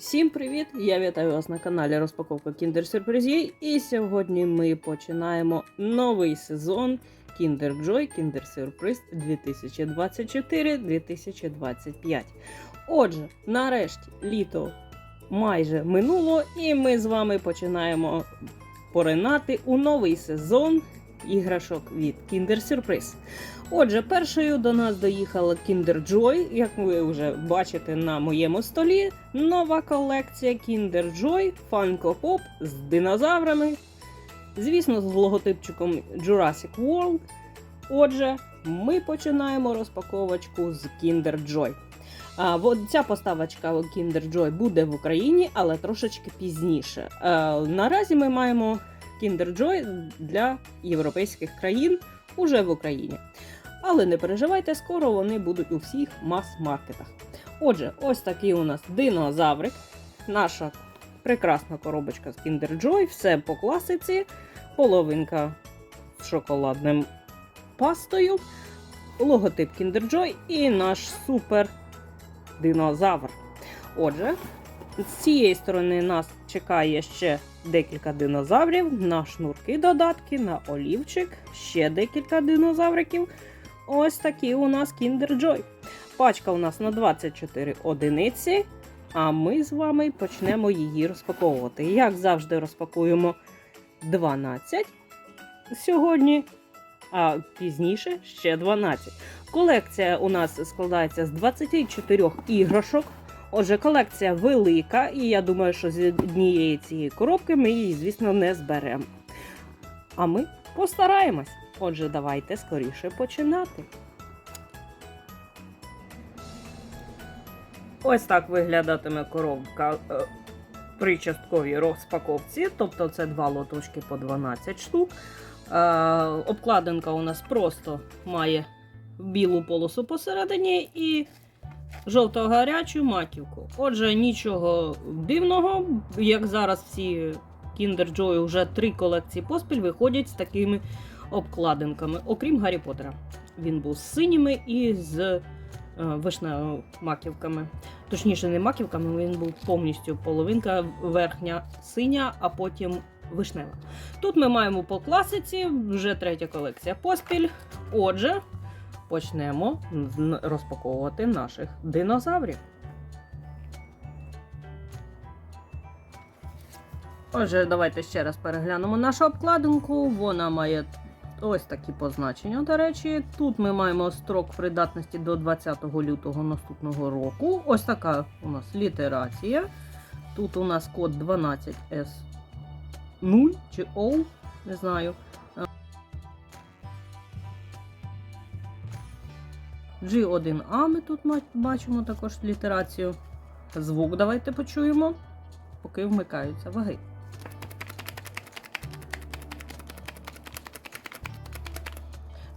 Всім привіт! Я вітаю вас на каналі Розпаковка Kinder Сюрпризів. І сьогодні ми починаємо новий сезон Kinder Joy Kinder Surprise 2024-2025. Отже, нарешті літо майже минуло, і ми з вами починаємо поринати у новий сезон іграшок від Kinder Surprise. Отже, першою до нас доїхала Kinder Joy, як ви вже бачите на моєму столі. Нова колекція Kinder Joy Funko Pop з динозаврами. Звісно, з логотипчиком Jurassic World. Отже, ми починаємо розпаковочку з Kinder Joy. А, от ця поставочка Kinder Joy буде в Україні, але трошечки пізніше. А, наразі ми маємо Kinder Joy для європейських країн уже в Україні. Але не переживайте, скоро вони будуть у всіх мас-маркетах. Отже, ось такий у нас динозаврик, наша прекрасна коробочка з Kinder Joy, все по класиці, половинка з шоколадним пастою, логотип Kinder Joy і наш супер динозавр. Отже, з цієї сторони нас чекає ще декілька динозаврів, на шнурки додатки, на олівчик, ще декілька динозавриків. Ось такі у нас Kinder Joy. Пачка у нас на 24 одиниці, а ми з вами почнемо її розпаковувати. Як завжди, розпакуємо 12 сьогодні, а пізніше ще 12. Колекція у нас складається з 24 іграшок. Отже, колекція велика, і я думаю, що з однієї цієї коробки ми її, звісно, не зберемо. А ми постараємось. Отже, давайте скоріше починати. Ось так виглядатиме коробка е, при частковій розпаковці. Тобто це два лоточки по 12 штук. Е, обкладинка у нас просто має білу полосу посередині і жовто-гарячу маківку. Отже, нічого дивного, як зараз всі Kinder Joy вже три колекції поспіль виходять з такими обкладинками, окрім Гаррі Поттера. Він був з синіми і з е, вишневими маківками. Точніше, не маківками, він був повністю половинка верхня синя, а потім вишнева. Тут ми маємо по класиці, вже третя колекція поспіль. Отже, почнемо розпаковувати наших динозаврів. Отже, давайте ще раз переглянемо нашу обкладинку. Вона має ось такі позначення. До речі, тут ми маємо строк придатності до 20 лютого наступного року. Ось така у нас літерація. Тут у нас код 12S0 чи O, не знаю. G1A ми тут бачимо також літерацію. Звук давайте почуємо, поки вмикаються ваги.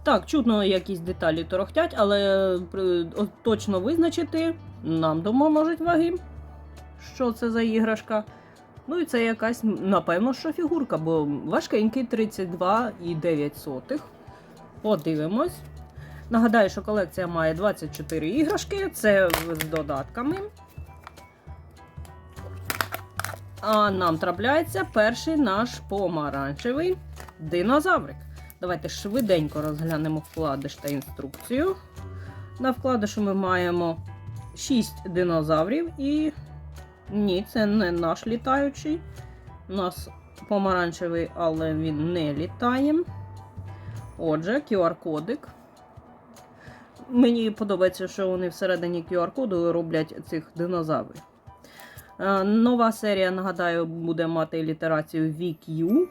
Так, чутно якісь деталі торохтять, але точно визначити нам допоможуть ваги, що це за іграшка. Ну і це якась, напевно, що фігурка, бо важкенький 32,9. Подивимось. Нагадаю, що колекція має 24 іграшки, це з додатками. А нам трапляється перший наш помаранчевий динозаврик. Давайте швиденько розглянемо вкладиш та інструкцію. На вкладишу ми маємо 6 динозаврів і. Ні, це не наш літаючий. У нас помаранчевий, але він не літає. Отже, QR-кодик. Мені подобається, що вони всередині QR-коду роблять цих динозаврів. Е, Нова серія, нагадаю, буде мати літерацію VQ.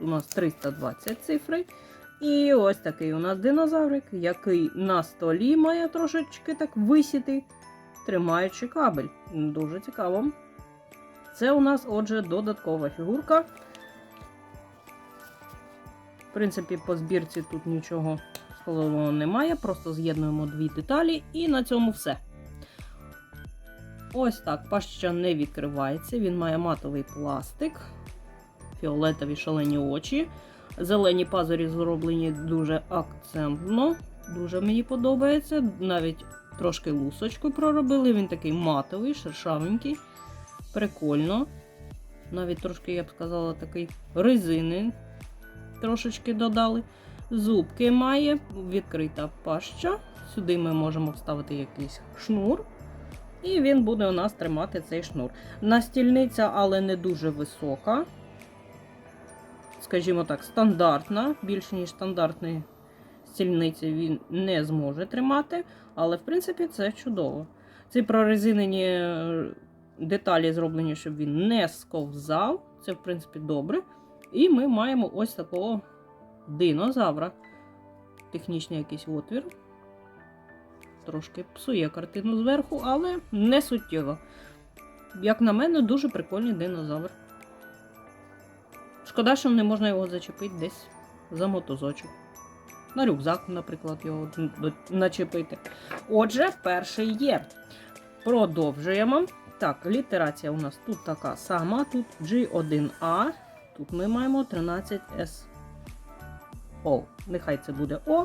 У нас 320 цифри. І ось такий у нас динозаврик, який на столі має трошечки так висіти, тримаючи кабель. Дуже цікаво. Це у нас, отже, додаткова фігурка. В принципі, по збірці тут нічого складного немає, просто з'єднуємо дві деталі, і на цьому все. Ось так, паща не відкривається, він має матовий пластик, фіолетові шалені очі. Зелені пазурі зроблені дуже акцентно. Дуже мені подобається. Навіть Трошки лусочку проробили, він такий матовий, шершавенький. Прикольно. Навіть трошки, я б сказала, такий резини трошечки додали. Зубки має, відкрита паща. Сюди ми можемо вставити якийсь шнур. І він буде у нас тримати цей шнур. Настільниця, але не дуже висока. Скажімо так, стандартна, більш ніж стандартний стільниці він не зможе тримати, але в принципі це чудово. Ці прорезинені е, деталі зроблені, щоб він не сковзав. Це, в принципі, добре. І ми маємо ось такого динозавра. Технічний якийсь отвір. Трошки псує картину зверху, але не суттєво. Як на мене, дуже прикольний динозавр. Шкода, що не можна його зачепити десь за мотозочок. На рюкзак, наприклад, його начепити. Отже, перший є. Продовжуємо. Так, літерація у нас тут така сама. Тут G1A. Тут ми маємо 13S. О, нехай це буде О.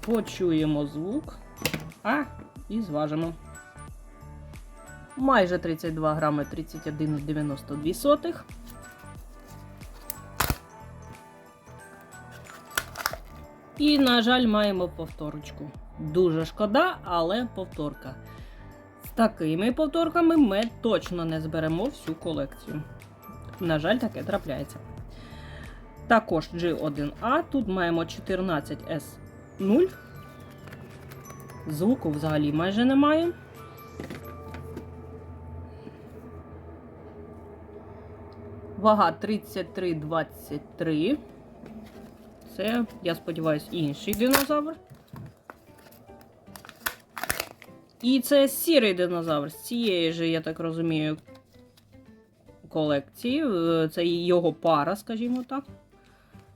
Почуємо звук. А, і зважимо. Майже 32 грами 31,92. сотих. І, на жаль, маємо повторочку. Дуже шкода, але повторка. З такими повторками ми точно не зберемо всю колекцію. На жаль, таке трапляється. Також G1A. Тут маємо 14S0. Звуку взагалі майже немає. Вага 33,23. Це, я сподіваюся, інший динозавр. І це сірий динозавр з цієї ж, я так розумію, колекції. Е, Це його пара, скажімо так.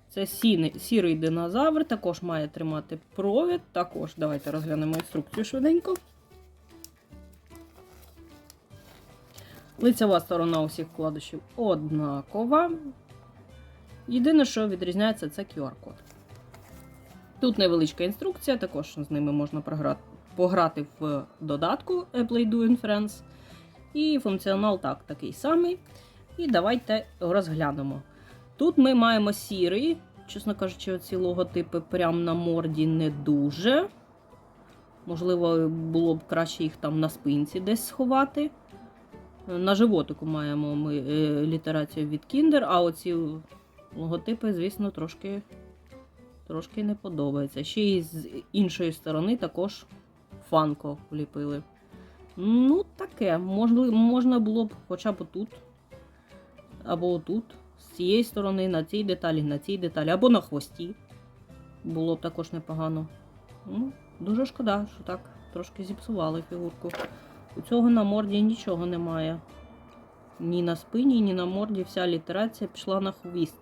Це сіний, сірий динозавр, також має тримати провід. Також давайте розглянемо інструкцію швиденько. Лицева сторона усіх вкладишів однакова. Єдине, що відрізняється, це QR-код. Тут невеличка інструкція, також з ними можна програти, пограти в додатку Apple Do in. І функціонал так, такий самий. І давайте розглянемо. Тут ми маємо сірий, чесно кажучи, ці логотипи прямо на морді не дуже. Можливо, було б краще їх там на спинці десь сховати. На животику маємо ми е, літерацію від Kinder, а оці логотипи, звісно, трошки, трошки не подобаються. Ще й з іншої сторони також фанко вліпили. Ну, таке. Можна було б хоча б тут, або тут, з цієї сторони, на цій деталі, на цій деталі, або на хвості. Було б також непогано. Ну, дуже шкода, що так трошки зіпсували фігурку. У цього на морді нічого немає. Ні на спині, ні на морді вся літерація пішла на хвіст.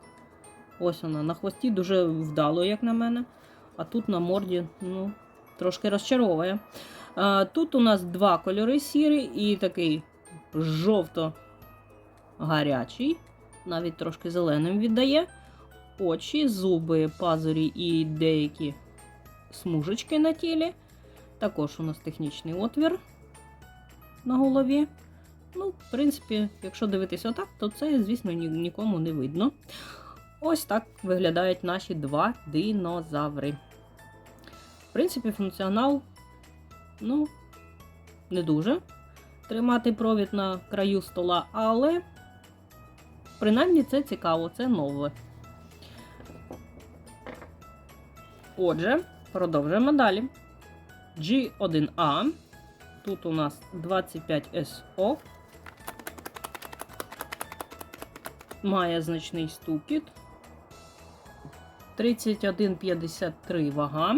Ось вона. На хвості дуже вдало, як на мене. А тут на морді, ну, трошки розчаровує. Тут у нас два кольори сірий і такий жовто-гарячий, навіть трошки зеленим віддає. Очі, зуби, пазурі і деякі смужечки на тілі. Також у нас технічний отвір на голові. Ну, в принципі, якщо дивитися отак, то це, звісно, ні- нікому не видно. Ось так виглядають наші два динозаври. В принципі, функціонал, ну, не дуже. Тримати провід на краю стола, але принаймні це цікаво, це нове. Отже, продовжуємо далі. G1A. Тут у нас 25SO. Має значний стукіт. 31,53 вага.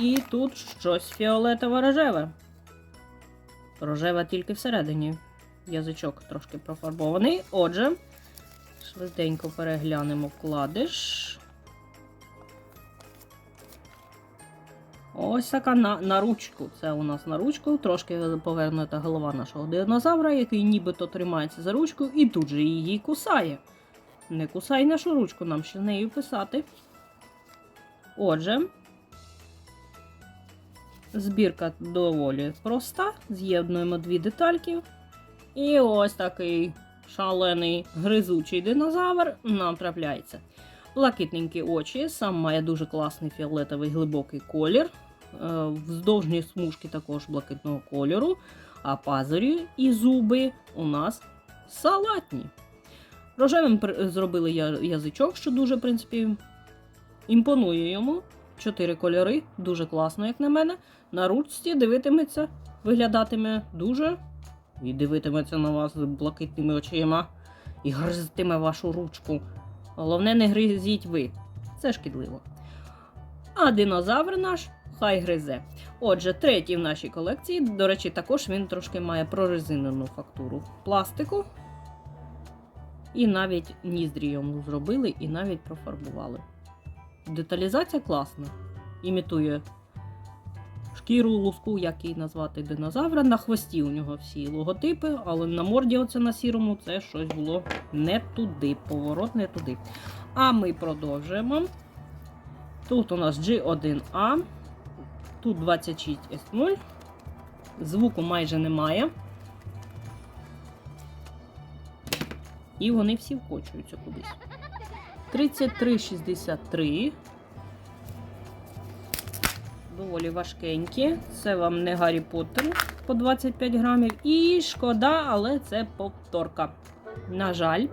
І тут щось фіолетово рожеве. Рожеве тільки всередині. Язичок трошки профарбований. Отже, швиденько переглянемо вкладиш. Ось така на, на ручку. Це у нас на ручку. Трошки повернута голова нашого динозавра, який нібито тримається за ручку і тут же її кусає. Не кусай нашу ручку, нам ще нею писати. Отже, збірка доволі проста. З'єднуємо дві детальки. І ось такий шалений гризучий динозавр нам трапляється. Блакитненькі очі, сам має дуже класний фіолетовий глибокий колір. Е, Вздовжні смужки також блакитного кольору, а пазурі і зуби у нас салатні. Рожевим зробили язичок, що дуже, в принципі, імпонує йому. Чотири кольори, дуже класно, як на мене. На ручці дивитиметься, виглядатиме дуже і дивитиметься на вас блакитними очима і гризтиме вашу ручку. Головне, не гризіть ви. Це шкідливо. А динозавр наш хай гризе. Отже, третій в нашій колекції, до речі, також він трошки має прорезинену фактуру пластику. І навіть ніздрі йому зробили, і навіть профарбували. Деталізація класна. Імітує шкіру луску, як її назвати динозавра. На хвості у нього всі логотипи, але на морді, оце на сірому, це щось було не туди, поворот не туди. А ми продовжуємо. Тут у нас G1A, тут 26S0. Звуку майже немає. І вони всі вкочуються кудись. 3363. Доволі важкенькі. Це вам не Гаррі Поттер по 25 грамів. І шкода, але це повторка. На жаль.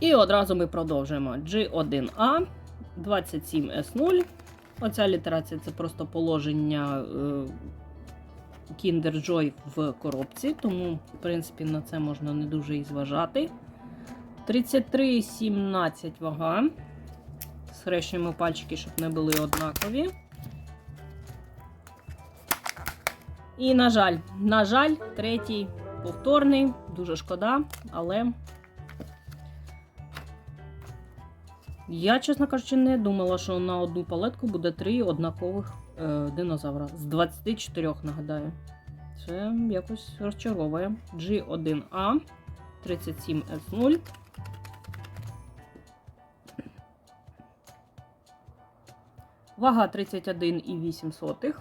І одразу ми продовжуємо. G1A 27S0. Оця літерація це просто положення е, Kinder Joy в коробці, тому, в принципі, на це можна не дуже і зважати. 33,17 вага. Схрещуємо пальчики, щоб не були однакові. І, на жаль, на жаль, третій повторний, дуже шкода, але я, чесно кажучи, не думала, що на одну палетку буде три однакових е, динозавра. З 24, нагадаю. Це якось розчаровує. G1A 37S0. Вага 31,8.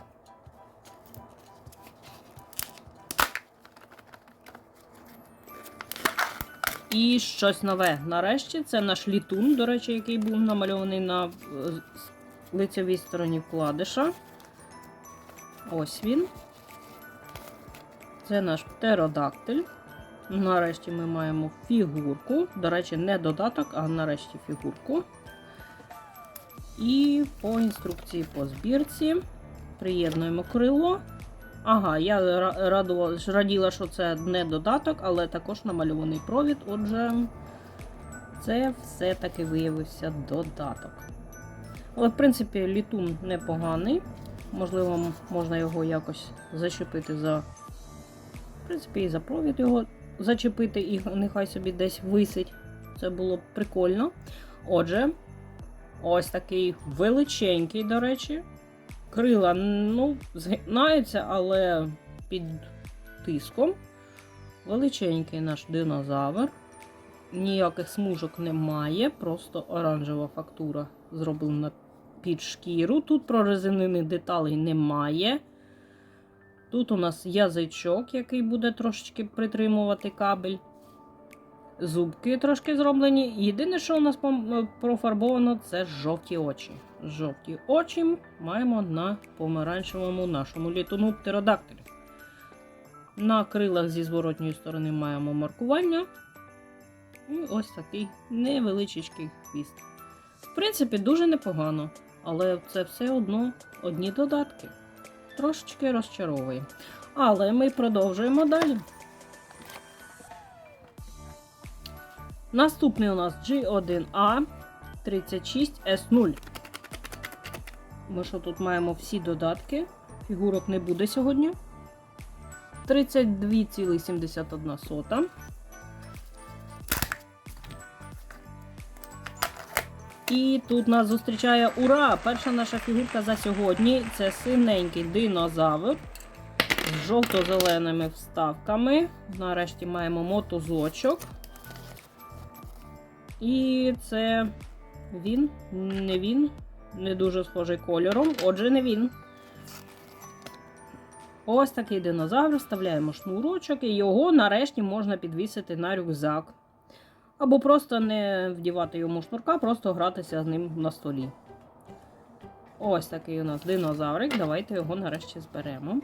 І щось нове. Нарешті це наш літун, до речі, який був намальований на лицевій стороні вкладиша. Ось він. Це наш птеродактиль. Нарешті ми маємо фігурку. До речі, не додаток, а нарешті фігурку. І по інструкції по збірці приєднуємо крило. Ага, я радувала, раділа, що це не додаток, але також намальований провід. Отже, це все-таки виявився додаток. Але, в принципі, літун непоганий. Можливо, можна його якось зачепити за. В принципі, і за провід його зачепити, і нехай собі десь висить. Це було б прикольно. Отже, ось такий величенький, до речі. Крила, ну, згинаються, але під тиском. Величенький наш динозавр. Ніяких смужок немає, просто оранжева фактура зроблена під шкіру. Тут прорезинених деталей немає. Тут у нас язичок, який буде трошечки притримувати кабель. Зубки трошки зроблені. Єдине, що у нас профарбовано, це жовті очі. Жовті очі маємо на помаранчевому нашому літуну птеродактилі. На крилах зі зворотньої сторони маємо маркування. І ось такий невеличкий хвіст. В принципі, дуже непогано, але це все одно одні додатки. Трошечки розчаровує. Але ми продовжуємо далі. Наступний у нас G1A 36S0. Ми що тут маємо всі додатки. Фігурок не буде сьогодні. 32,71. І тут нас зустрічає ура! Перша наша фігурка за сьогодні це синенький динозавр з жовто-зеленими вставками. Нарешті маємо мотузочок. І це він, не він, не дуже схожий кольором, отже, не він. Ось такий динозавр, вставляємо шнурочок, і його нарешті можна підвісити на рюкзак. Або просто не вдівати йому шнурка, просто гратися з ним на столі. Ось такий у нас динозаврик. Давайте його нарешті зберемо.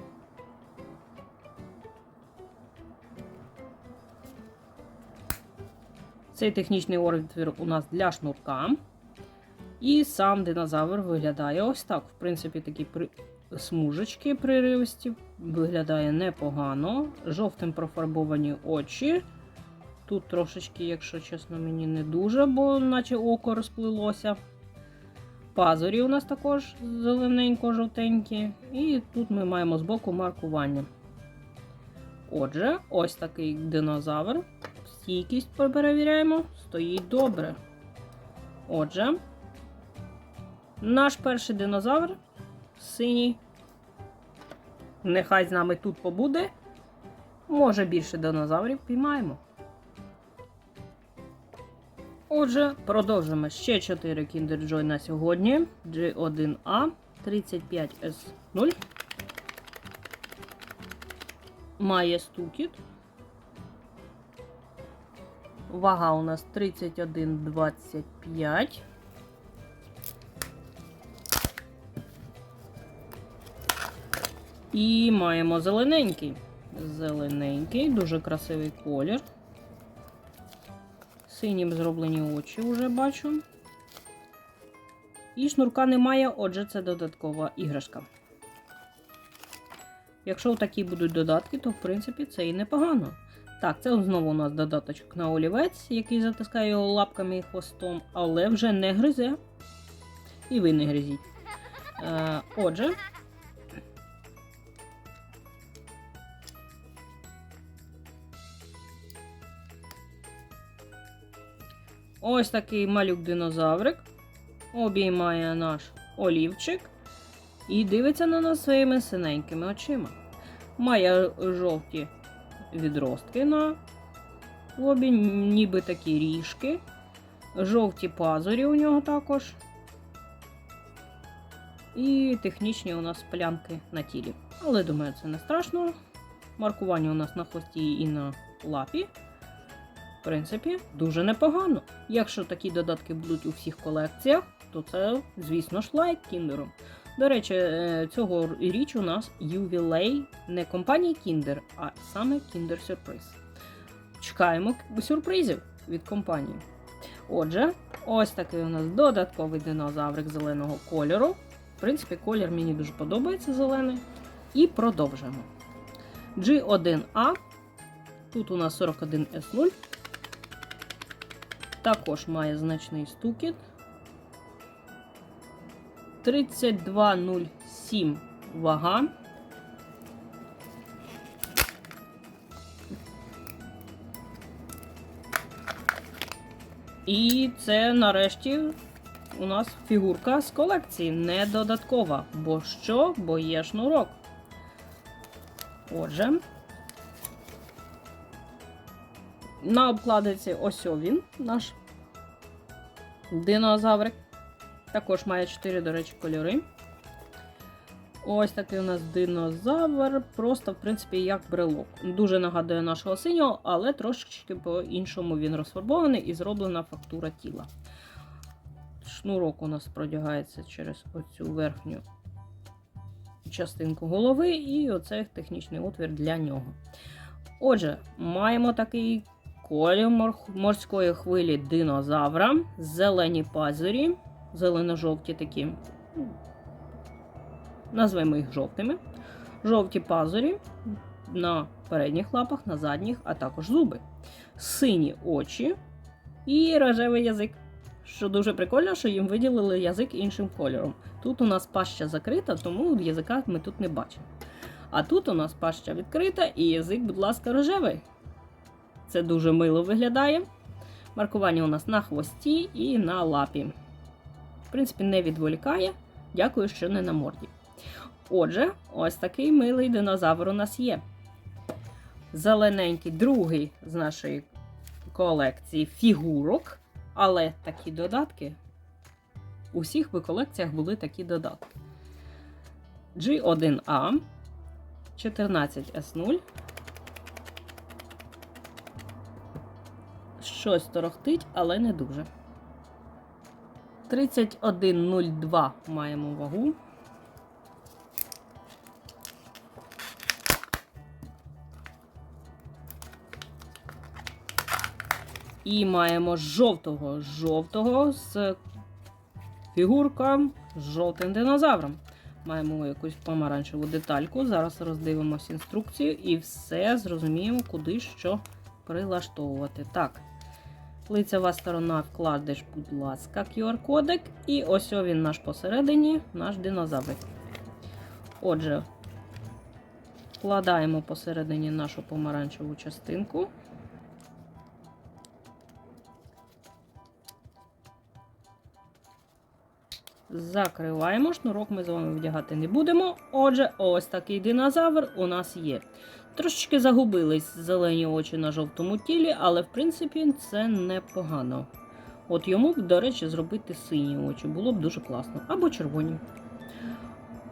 Цей технічний отвір у нас для шнурка. І сам динозавр виглядає ось так. В принципі, такі при... смужечки приривисті. Виглядає непогано. Жовтим профарбовані очі. Тут трошечки, якщо чесно, мені не дуже, бо наче око розплилося. Пазурі у нас також зелененько-жовтенькі. І тут ми маємо збоку маркування. Отже, ось такий динозавр. Стійкість перевіряємо. Стоїть добре. Отже, наш перший динозавр синій. Нехай з нами тут побуде. Може більше динозаврів піймаємо. Отже, продовжимо ще 4 Kinder Joy на сьогодні. G1A 35S0. Має стукіт. Вага у нас 31,25. І маємо зелененький. Зелененький, дуже красивий колір. Синім зроблені очі вже бачу. І шнурка немає, отже, це додаткова іграшка. Якщо такі будуть додатки, то в принципі це і непогано. Так, це знову у нас додаточок на олівець, який затискає його лапками і хвостом, але вже не гризе. І ви не гризіть. Е, отже. Ось такий малюк динозаврик. Обіймає наш олівчик і дивиться на нас своїми синенькими очима. Має жовті відростки на лобі, ніби такі ріжки. Жовті пазурі у нього також. І технічні у нас плямки на тілі. Але думаю, це не страшно. Маркування у нас на хвості і на лапі. В принципі, дуже непогано. Якщо такі додатки будуть у всіх колекціях, то це, звісно ж, лайк кіндеру. До речі, е, цього річ у нас ювілей не компанії Kinder, а саме Kinder Surprise. Чекаємо сюрпризів від компанії. Отже, ось такий у нас додатковий динозаврик зеленого кольору. В принципі, колір мені дуже подобається зелений. І продовжимо. G1A. Тут у нас 41S0. Також має значний стукіт. 32,07 вага. І це нарешті у нас фігурка з колекції, не додаткова. Бо що? Бо є шнурок. Отже, на обкладиці ось він, наш динозаврик. Також має 4, до речі, кольори. Ось такий у нас динозавр, просто, в принципі, як брелок. Дуже нагадує нашого синього, але трошечки по-іншому він розфарбований і зроблена фактура тіла. Шнурок у нас продягається через оцю верхню частинку голови, і оцей технічний отвір для нього. Отже, маємо такий колір морської хвилі динозавра, зелені пазурі, зелено-жовті такі, назвемо їх жовтими. Жовті пазурі на передніх лапах, на задніх, а також зуби, сині очі і рожевий язик. Що дуже прикольно, що їм виділили язик іншим кольором. Тут у нас паща закрита, тому язика ми тут не бачимо. А тут у нас паща відкрита і язик, будь ласка, рожевий. Це дуже мило виглядає. Маркування у нас на хвості і на лапі. В принципі, не відволікає. Дякую, що не на морді. Отже, ось такий милий динозавр у нас є. Зелененький, другий з нашої колекції фігурок. Але такі додатки. У всіх би колекціях були такі додатки. G1A 14S0. Щось торохтить, але не дуже. 3102 маємо вагу. І маємо жовтого, жовтого з фігурка з жовтим динозавром. Маємо якусь помаранчеву детальку. Зараз роздивимося інструкцію і все зрозуміємо, куди що прилаштовувати. Так, лицева сторона вкладеш, будь ласка, QR-кодик. І ось він наш посередині, наш динозавр. Отже, вкладаємо посередині нашу помаранчеву частинку. Закриваємо шнурок, ми з вами вдягати не будемо. Отже, ось такий динозавр у нас є. Трошечки загубились зелені очі на жовтому тілі, але в принципі це непогано. От йому б, до речі, зробити сині очі було б дуже класно. Або червоні.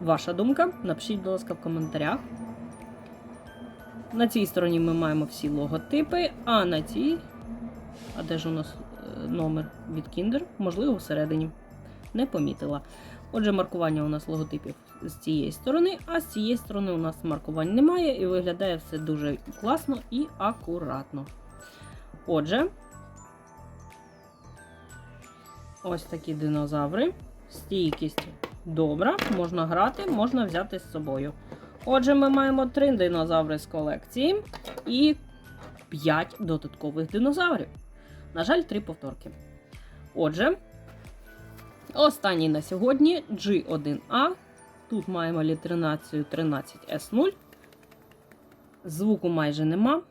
Ваша думка? Напишіть, будь ласка, в коментарях. На цій стороні ми маємо всі логотипи, а на цій. А де ж у нас е, номер від Kinder? Можливо, всередині не помітила. Отже, маркування у нас логотипів з цієї сторони, а з цієї сторони у нас маркувань немає і виглядає все дуже класно і акуратно. Отже, ось такі динозаври. Стійкість добра, можна грати, можна взяти з собою. Отже, ми маємо три динозаври з колекції і 5 додаткових динозаврів. На жаль, три повторки. Отже, Останній на сьогодні G1A. Тут маємо літерацію 13S0. Звуку майже нема.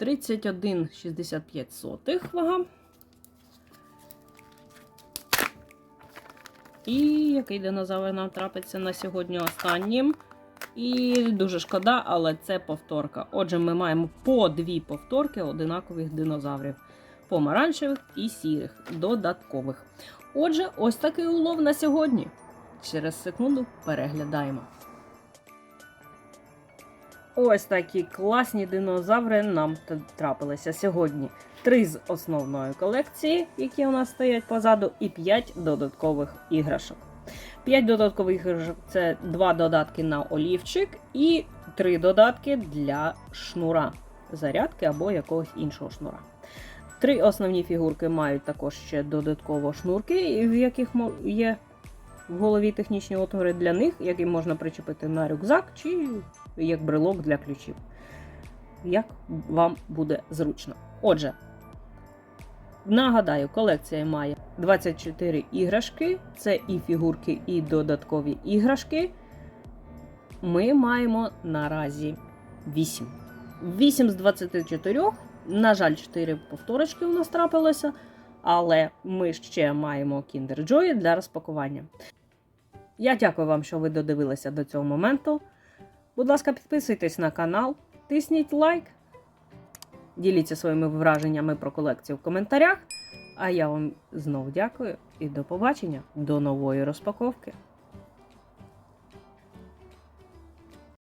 31,65 вага. І який динозавр нам трапиться на сьогодні останнім. І дуже шкода, але це повторка. Отже, ми маємо по дві повторки одинакових динозаврів помаранчевих і сірих, додаткових. Отже, ось такий улов на сьогодні. Через секунду переглядаємо. Ось такі класні динозаври нам трапилися сьогодні. Три з основної колекції, які у нас стоять позаду, і п'ять додаткових іграшок. П'ять додаткових іграшок це два додатки на олівчик і три додатки для шнура, зарядки або якогось іншого шнура. Три основні фігурки мають також ще додатково шнурки, в яких є в голові технічні отвори для них, які можна причепити на рюкзак чи як брелок для ключів. Як вам буде зручно. Отже, нагадаю, колекція має 24 іграшки, це і фігурки, і додаткові іграшки. Ми маємо наразі 8. 8 з 24 на жаль, 4 повторочки у нас трапилося, але ми ще маємо Kinder Joy для розпакування. Я дякую вам, що ви додивилися до цього моменту. Будь ласка, підписуйтесь на канал, тисніть лайк, діліться своїми враженнями про колекцію в коментарях. А я вам знову дякую і до побачення, до нової розпаковки.